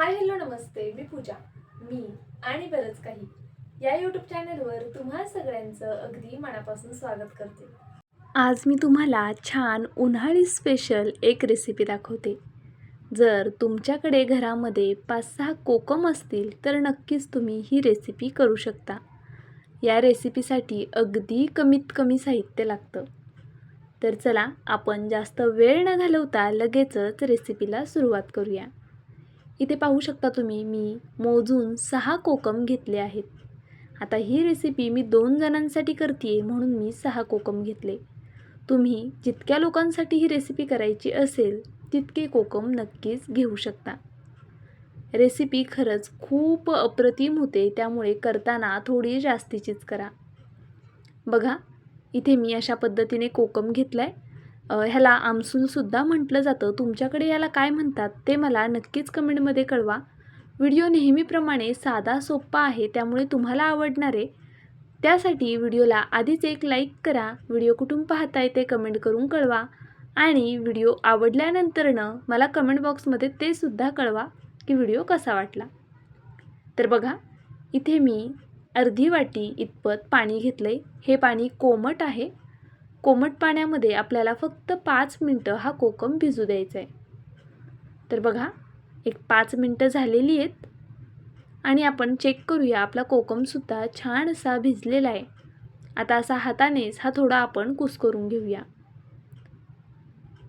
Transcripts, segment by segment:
Hi hello नमस्ते. मी पूजा. मी आणि बरंच काही. या यूट्यूब चॅनलवर तुम्हा सगळ्यांचं अगदी मनापासून स्वागत करते. आज मी तुम्हाला छान उन्हाळी स्पेशल एक रेसिपी दाखवते. जर तुमच्याकडे घरामध्ये पाच सहा कोकम असतील तर नक्कीच तुम्ही ही रेसिपी करू शकता. या रेसिपीसाठी अगदी कमीत कमी साहित्य लागतं. तर चला आपण जास्त वेळ न घालवता लगेचच रेसिपीला सुरुवात करूया. इथे पाहू शकता तुम्ही मी मोजून सहा कोकम घेतले आहेत. आता ही रेसिपी मी दोन जणांसाठी करते म्हणून मी सहा कोकम घेतले. तुम्ही जितक्या लोकांसाठी ही रेसिपी करायची असेल तितके कोकम नक्कीच घेऊ शकता. रेसिपी खरंच खूप अप्रतिम होते त्यामुळे करताना थोडी जास्तीचीच करा. बघा इथे मी अशा पद्धतीने कोकम घेतला आहे ह्याला आमसूलसुद्धा म्हटलं जातं. तुमच्याकडे याला काय म्हणतात ते मला नक्कीच कमेंटमध्ये कळवा. व्हिडिओ नेहमीप्रमाणे साधा सोप्पा आहे त्यामुळे तुम्हाला आवडणार आहे. त्यासाठी व्हिडिओला आधीच एक लाईक करा. व्हिडिओ कुठून पाहताय ते कमेंट करून कळवा. आणि व्हिडिओ आवडल्यानंतरनं मला कमेंट बॉक्समध्ये ते सुद्धा कळवा की व्हिडिओ कसा वाटला. तर बघा इथे मी अर्धी वाटी इतपत पाणी घेतलं आहे हे पाणी कोमट आहे. कोमट पाण्यामध्ये आपल्याला फक्त पाच मिनटं हा कोकम भिजू द्यायचा आहे तर बघा एक पाच मिनटं झालेली आहेत आणि आपण चेक करूया आपला कोकमसुद्धा छान असा भिजलेला आहे. आता असा हातानेच हा थोडा आपण कुस्करून घेऊया.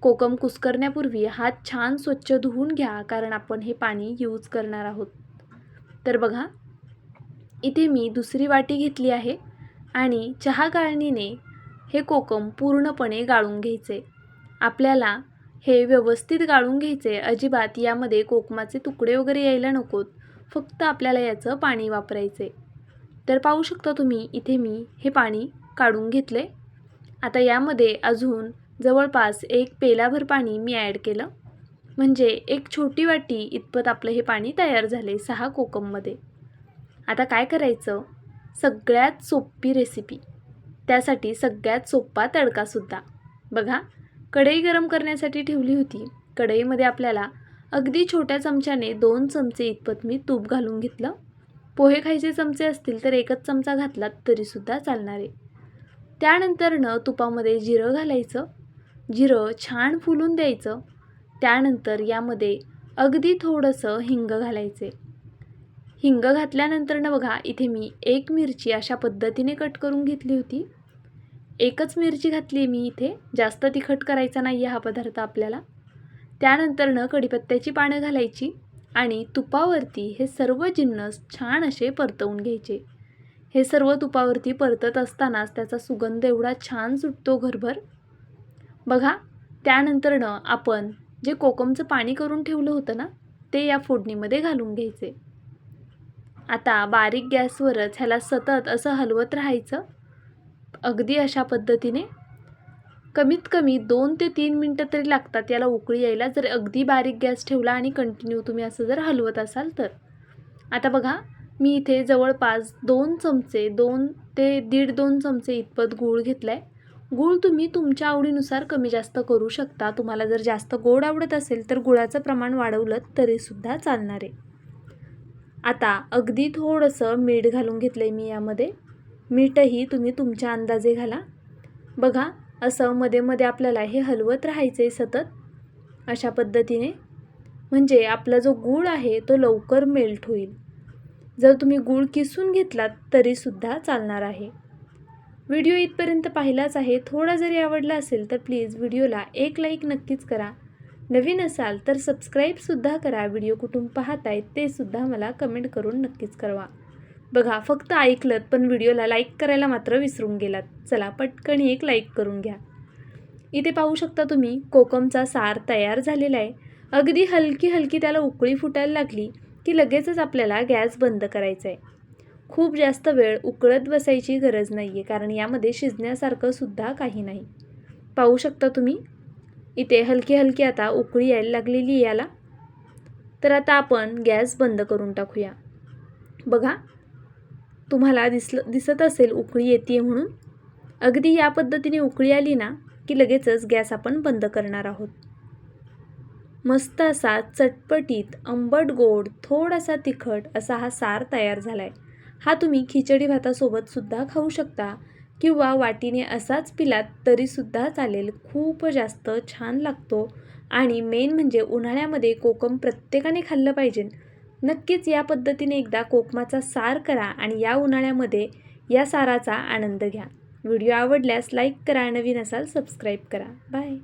कोकम कुस्करण्यापूर्वी हात छान स्वच्छ धुवून घ्या कारण आपण हे पाणी यूज करणार आहोत. तर बघा इथे मी दुसरी वाटी घेतली आहे आणि चहा गाळणीने हे कोकम पूर्णपणे गाळून घ्यायचे. आपल्याला हे व्यवस्थित गाळून घ्यायचे अजिबात यामध्ये कोकमाचे तुकडे वगैरे यायला नकोत. फक्त आपल्याला याचं पाणी वापरायचे. तर पाहू शकता तुम्ही इथे मी हे पाणी काढून घेतले. आता यामध्ये अजून जवळपास एक पेलाभर पाणी मी ॲड केलं. म्हणजे एक छोटी वाटी इतपत आपलं हे पाणी तयार झाले सहा कोकममध्ये. आता काय करायचं? सगळ्यात सोपी रेसिपी त्यासाठी सगळ्यात सोपा तडकासुद्धा बघा कढई गरम करण्यासाठी ठेवली होती. कढईमध्ये आपल्याला अगदी छोट्या चमच्याने दोन चमचे इतपत मी तूप घालून घेतलं. पोहे खायचे चमचे असतील तर एकच चमचा घातलात तरीसुद्धा चालणार आहे. त्यानंतरनं तुपामध्ये जिरं घालायचं. जिरं छान फुलून द्यायचं. त्यानंतर यामध्ये अगदी थोडंसं हिंग घालायचे. हिंग घातल्यानंतरनं बघा इथे मी एक मिरची अशा पद्धतीने कट करून घेतली होती. एकच मिरची घातली आहे मी इथे. जास्त तिखट करायचा नाही आहे हा पदार्थ आपल्याला. त्यानंतरनं कढीपत्त्याची पानं घालायची आणि तुपावरती हे सर्व जिन्नस छान असे परतवून घ्यायचे. हे सर्व तुपावरती परतत असतानाच त्याचा सुगंध एवढा छान सुटतो घरभर. बघा त्यानंतरनं आपण जे कोकमचं पाणी करून ठेवलं होतं ना ते या फोडणीमध्ये घालून घ्यायचे. आता बारीक गॅसवरच ह्याला सतत असं हलवत राहायचं. अगदी अशा पद्धतीने कमीत कमी दोन ते तीन मिनटं तरी लागतात याला उकळी यायला. जर अगदी बारीक गॅस ठेवला आणि कंटिन्यू तुम्ही असं जर हलवत असाल तर. आता बघा मी इथे जवळपास दोन चमचे दोन ते दीड दोन चमचे इतपत गूळ घेतला आहे गूळ तुम्ही तुमच्या आवडीनुसार कमी जास्त करू शकता. तुम्हाला जर जास्त गोड आवडत असेल तर गुळाचं प्रमाण वाढवलं तरीसुद्धा चालणार आहे. आता अगदी थोडंसं मीठ घालून घेतलं आहे मी यामध्ये. मीठही तुम्ही तुमच्या अंदाजे घाला. बघा असं मध्ये मध्ये आपल्याला हे हलवत राहायचं आहे सतत. अशा पद्धतीने. म्हणजे आपला जो गूळ आहे तो लवकर मेल्ट होईल. जर तुम्ही गूळ किसून घेतलात तरीसुद्धा चालणार आहे. व्हिडिओ इथपर्यंत पाहिलाच आहे. थोडा जरी आवडला असेल तर प्लीज व्हिडिओला एक लाईक नक्कीच करा. नवीन असाल तर सबस्क्राईबसुद्धा करा. व्हिडिओ कुठून पाहतायत ते सुद्धा मला कमेंट करून नक्कीच कळवा. बघा फक्त ऐकलं पण व्हिडिओला लाईक करायला मात्र विसरून गेलात. चला पटकन एक लाईक करून घ्या. इथे पाहू शकता तुम्ही कोकमचा सार तयार झालेला आहे. अगदी हलकी हलकी त्याला उकळी फुटायला लागली की लगेचच आपल्याला गॅस बंद करायचा आहे. खूप जास्त वेळ उकळत बसायची गरज नाही आहे कारण यामध्ये शिजण्यासारखं सुद्धा काही नाही. पाहू शकता तुम्ही इथे हलकी हलकी आता उकळी यायला लागलेली याला. तर आता आपण गॅस बंद करून टाकूया. बघा तुम्हाला दिसलं दिसत असेल उकळी येते म्हणून. अगदी या पद्धतीने उकळी आली ना की लगेचच गॅस आपण बंद करणार आहोत. मस्त असा चटपटीत आंबट गोड थोडासा तिखट असा हा सार तयार झाला आहे हा तुम्ही खिचडी भातासोबतसुद्धा खाऊ शकता किंवा वाटीने असाच पिलात तरीसुद्धा चालेल. खूप जास्त छान लागतो. आणि मेन म्हणजे उन्हाळ्यामध्ये कोकम प्रत्येकाने खाल्लं पाहिजे. नक्कीच या पद्धतीने एकदा कोकमाचा सार करा आणि या उन्हाळ्यामध्ये या साराचा आनंद घ्या. व्हिडिओ आवडल्यास लाईक करा नवीन असाल सबस्क्राईब करा. बाय.